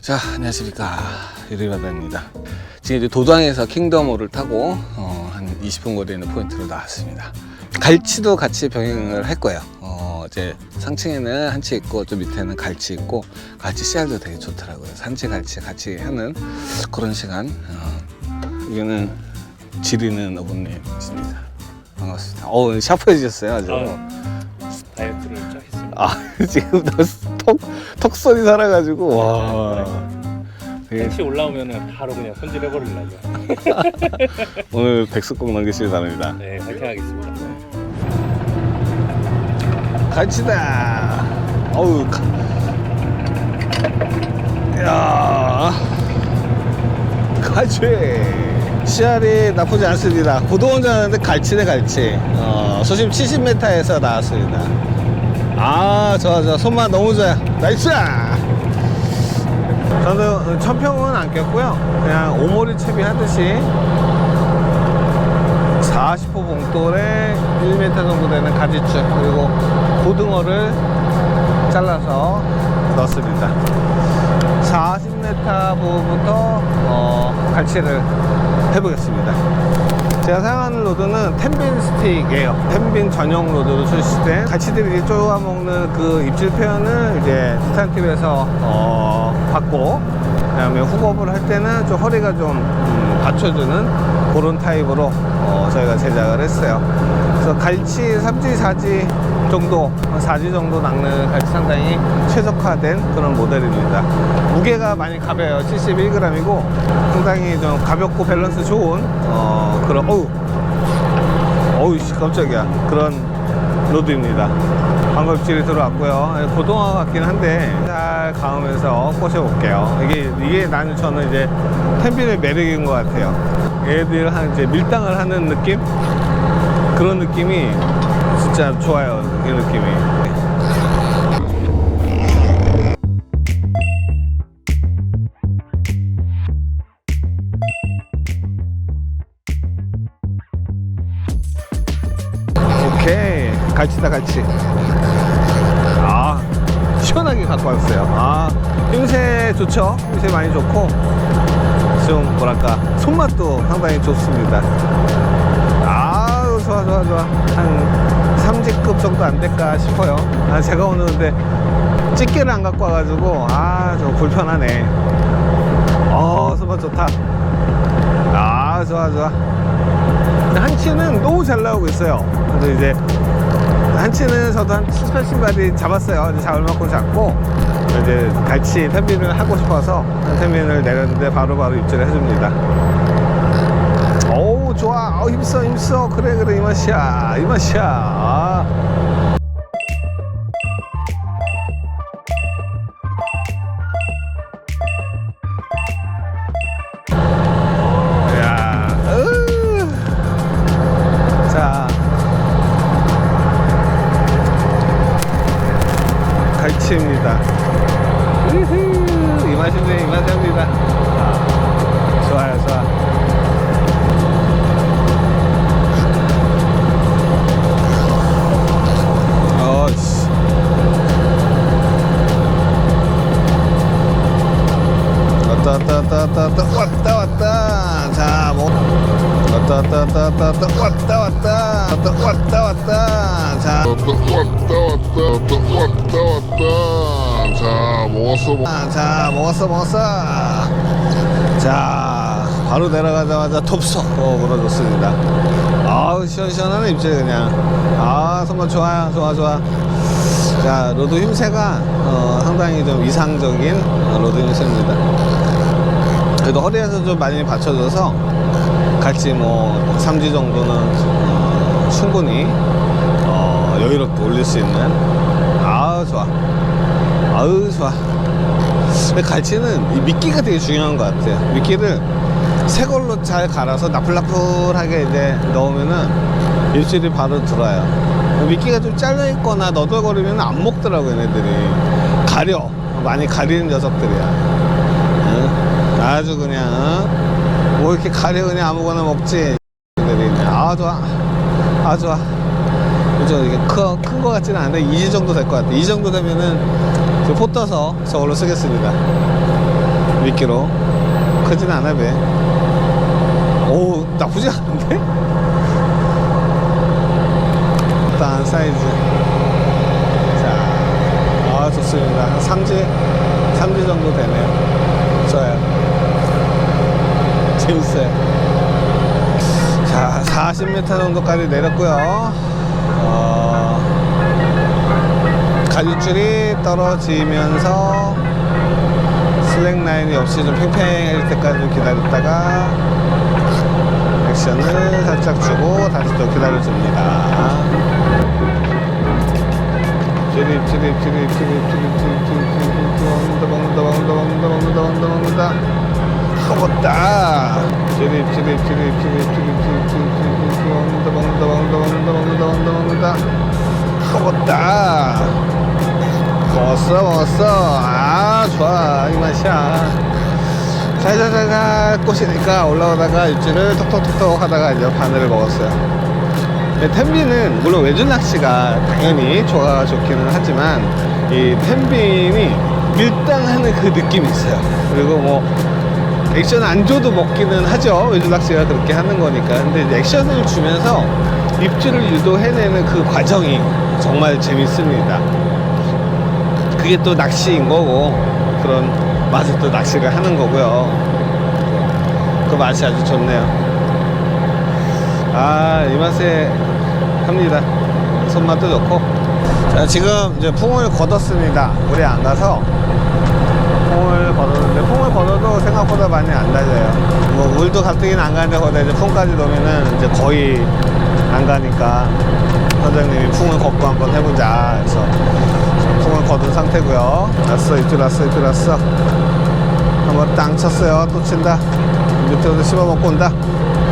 자, 안녕하십니까. 유리바다입니다. 지금 이제 도당에서 킹덤호를 타고 어, 한 20분 거리에 있는 포인트로 나왔습니다. 갈치도 같이 병행을 할 거예요. 어, 이제 상층에는 한치 있고 좀 밑에는 갈치 있고 갈치 씨알도 되게 좋더라고요. 산치 갈치 같이 하는 그런 시간. 어, 이거는 지리는 어부님이십니다. 반갑습니다. 어, 샤프해지셨어요, 아주. 어, 다이어트를 쫙 했습니다. 아, 지금 턱, 턱선이 살아가지고, 와. 되게 텐치 올라오면은 바로 그냥 손질해 버리려고. 오늘 백숙 꼭 남기시기 바랍니다. 네, 파이팅 하겠습니다. 갈치다. 어우, 가... 야 갈치. 씨알이 나쁘지 않습니다. 고도운전 하는데 갈치네, 갈치. 어, 소심 70m에서 나왔습니다. 아, 좋아, 좋아. 손맛 너무 좋아요. 나이스! 저는 천평은 안 꼈고요. 그냥 오모리 채비 하듯이 40호 봉돌에 1m 정도 되는 가지축 그리고 고등어를 잘라서 넣습니다. 40m 부부터 어, 갈치를 해보겠습니다. 제가 사용하는 로드는 텐빈 스틱이에요. 텐빈 전용 로드로 출시된 갈치들이 이제 쪼아 먹는 그 입질 표현을 이제 스탄팁에서 어, 받고 그 다음에 훅업을 할 때는 좀 허리가 좀 음, 받쳐주는 그런 타입으로 어, 저희가 제작을 했어요. 그래서 갈치 3지, 4지 정도, 4지 정도 낚는 갈치 상당히 최적화된 그런 모델입니다. 무게가 많이 가벼워요. 71g이고 상당히 좀 가볍고 밸런스 좋은 어, 그런 어우 어우 씨 깜짝이야 그런 로드입니다. 방금 입질이 들어왔고요. 고동화 같긴 한데 잘 감으면서 꽂아볼게요. 이게 이게 나는 저는 이제 텐빈의 매력인 것 같아요. 얘들 한 이제 밀당을 하는 느낌 그런 느낌이 진짜 좋아요. 이 느낌이. 오케이 갈치다 갈치 아 시원하게 갖고 왔어요 아 힘새 좋죠 힘새 많이 좋고 좀 뭐랄까 손맛도 상당히 좋습니다 좋아 한 3지급 정도 안 될까 싶어요 아 제가 근데 집게를 안 갖고 와가지고 아 좀 불편하네 어 손맛 좋다 아 좋아 좋아 한치는 너무 잘 나오고 있어요. 그래서 이제 한치는 저도 한 7, 80마리 잡았어요. 이제 잡을 만큼 잡고 이제 같이 텐빈을 하고 싶어서 텐빈을 내렸는데 바로 바로 입질을 해줍니다. 어우 좋아. 어, 힘써 힘써. 그래 그래 이 맛이야. 이 맛이야. 아. 야, 자 먹었어 먹- 아, 자 먹었어 먹었어. 자 바로 내려가자마자 톱서 어 물어줬습니다. 아우 시원시원하네 입질 그냥. 아 손맛 좋아요. 좋아 좋아. 자 로드 힘새가 어, 상당히 좀 이상적인 어, 로드 힘새입니다. 그래도 허리에서 좀 많이 받쳐줘서 같이 뭐 3지 정도는 어, 충분히 어, 여유롭게 올릴 수 있는. 아우 좋아. 아우 좋아. 근데 갈치는 이 미끼가 되게 중요한 것 같아요. 미끼를 새 걸로 잘 갈아서 나풀나풀하게 이제 넣으면은 입질이 바로 들어요. 미끼가 좀 잘려 있거나 너덜거리면 안 먹더라고 얘네들이. 가려. 많이 가리는 녀석들이야. 응? 아주 그냥 어? 뭐 이렇게 가려 그냥 아무거나 먹지. 아 좋아. 아 좋아 그죠 이게 큰 거 같지는 않은데 2지 정도 될 것 같아 이 정도 되면은 그포 떠서 저걸로 쓰겠습니다 미끼로 크진 않아 배. 오 나쁘지 않은데? 일단 사이즈. 자, 아 좋습니다. 한 3지 3지 정도 되네요. 좋아요. 재밌어요. 자, 40m 정도까지 내렸고요. 어, 가지줄이 떨어지면서 슬랙 라인이 없이 좀 팽팽할 때까지 좀 기다렸다가 액션을 살짝 주고 다시 또 기다려줍니다. 찌릿 찌릿 찌릿 찌릿 찌릿 찌릿 찌릿 찌릿 먹는다 먹는다 먹는다 먹는다 먹는다 먹는다 먹는다 먹었다 찌릿 찌릿 찌릿 찌릿 찌릿 찌릿 먹었어 아 좋아 이 맛이야 자자자자 꼬시니까 올라오다가 입질을 톡톡톡톡 하다가 이제 바늘을 먹었어요 네, 텐빈은 물론 외줄 낚시가 당연히 좋아 좋기는 하지만 이 텐빈이 밀당하는 그 느낌이 있어요. 그리고 뭐 액션 안 줘도 먹기는 하죠. 외줄 낚시가 그렇게 하는 거니까. 근데 액션을 주면서 입질을 유도해내는 그 과정이 정말 재밌습니다. 그게 또 낚시인 거고 그런 맛에 또 낚시를 하는 거고요. 그 맛이 아주 좋네요. 아, 이 맛에 합니다. 손맛도 좋고. 자, 지금 이제 풍을 걷었습니다. 물에 안 가서 풍을 걷었는데, 풍을 걷어도 생각보다 많이 안 낮아요. 뭐, 물도 가뜩이는 안 가는데, 거기다 이제 풍까지 넣으면은 이제 거의 안 가니까 선장님이 풍을 걷고 한번 해보자. 그래서 걷은 상태고요. 왔어, 이쪽 왔어, 이쪽 왔어. 한번 땅 쳤어요. 또 친다. 밑으로도 씹어먹고 온다.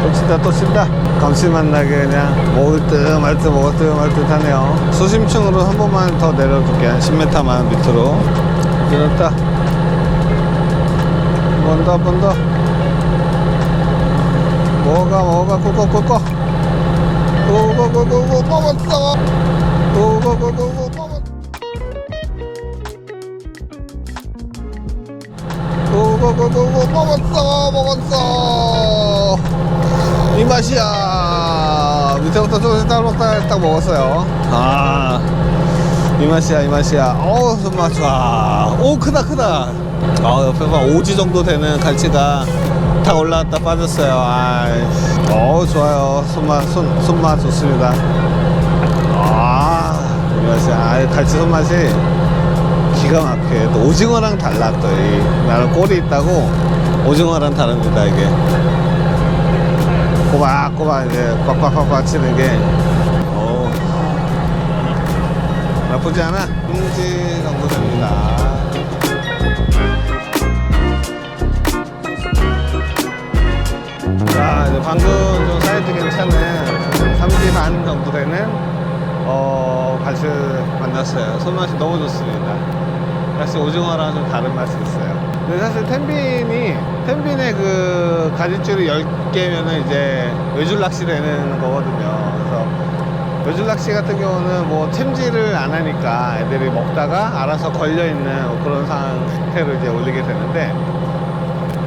또 친다, 또 친다. 감칠맛 나게 그냥 먹을 듯 말 듯 먹을 듯 말 듯 하네요. 수심층으로 한 번만 더 내려줄게. 한 10m만 밑으로. 내렸다. 한번 더, 한 번 더. 뭐가, 뭐가, 꿀꺽, 꿀꺽. 고고고고고 먹었어. 고고고고 고 먹었어. 먹었어. 이 맛이야. 밑에부터 조금씩 따로따로 딱 먹었어요. 아이 맛이야 이 맛이야. 어우 손맛 좋아. 오 크다 크다. 아 옆에 봐 오지 정도 되는 갈치가 탁 올라왔다 빠졌어요. 아 어우 좋아요. 손맛 손, 손맛 좋습니다. 아이 맛이야. 아 갈치 손맛이 기가 막혀. 또 오징어랑 달라 또 이. 나는 꼴이 있다고 오징어랑 다릅니다 이게. 꼬박꼬박 이제 꽉꽉꽉꽉 치는 게. 어 나쁘지 않아. 인지 정도 됩니다. 자 이제 방금 좀 사이즈 괜찮은 3지 반 정도 되는 어 갈치 만났어요. 손맛이 너무 좋습니다. 역시 오징어랑 좀 다른 맛이 있어요. 근데 사실 텐빈이 텐빈의 그 가지줄이 10개면은 이제 외줄 낚시 되는 거거든요. 그래서 외줄 낚시 같은 경우는 뭐 챔질을 안 하니까 애들이 먹다가 알아서 걸려 있는 그런 상태로 이제 올리게 되는데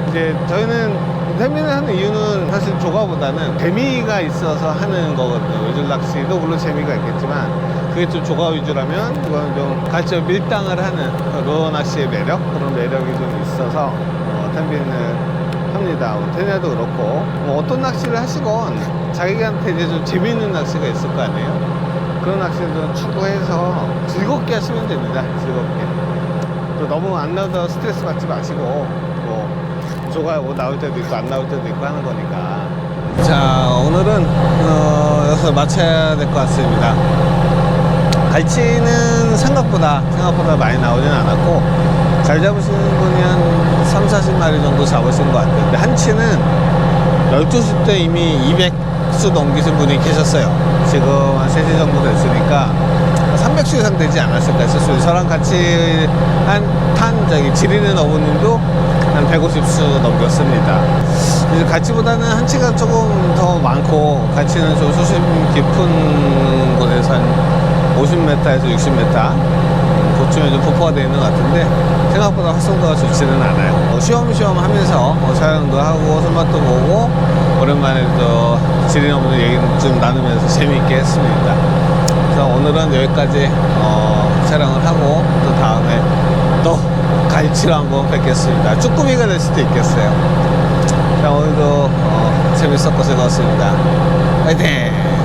이제 저희는 세미를 하는 이유는 사실 조가보다는 재미가 있어서 하는 거거든요. 외줄 낚시도 물론 재미가 있겠지만 그게 좀 조가 위주라면 그건 좀 같이 밀당을 하는 그 루어 낚시의 매력 그런 매력이 좀 있어서 어, 텐빈을 합니다. 뭐 테네도 그렇고 뭐 어떤 낚시를 하시건 자기한테 이제 좀 재미있는 낚시가 있을 거 아니에요. 그런 낚시를 좀 추구해서 즐겁게 하시면 됩니다. 즐겁게. 또 너무 안 나와서 스트레스 받지 마시고 뭐 조가 뭐 나올 때도 있고 안 나올 때도 있고 하는 거니까 자 오늘은 어, 여기서 마쳐야 될 것 같습니다 갈치는 생각보다 생각보다 많이 나오진 않았고 잘 잡으시는 분이 한 3, 40마리 정도 잡으신 것 같아요 근데 한치는 12시 때 이미 200수 넘기신 분이 계셨어요 지금 한 3시 정도 됐으니까 300수 이상 되지 않았을까 했었어요. 저랑 같이 한 탄 저기 지리는 어부님도 한 150수 넘겼습니다. 이제 가치보다는 한치가 조금 더 많고 가치는 좀 수심 깊은 곳에서 한 50m에서 60m 그 요즘에 좀 부포가 되어 있는 것 같은데 생각보다 활성도가 좋지는 않아요. 어, 쉬엄쉬엄 하면서 어, 촬영도 하고 손맛도 보고 오랜만에 또 지린 없는 얘기를 좀 나누면서 재미있게 했습니다. 그래서 오늘은 여기까지 어, 촬영을 하고 또 다음에 또 갈치로 한번 뵙겠습니다. 쭈꾸미가 될 수도 있겠어요. 자, 오늘도 어, 재밌었고 즐거웠습니다. 화이팅!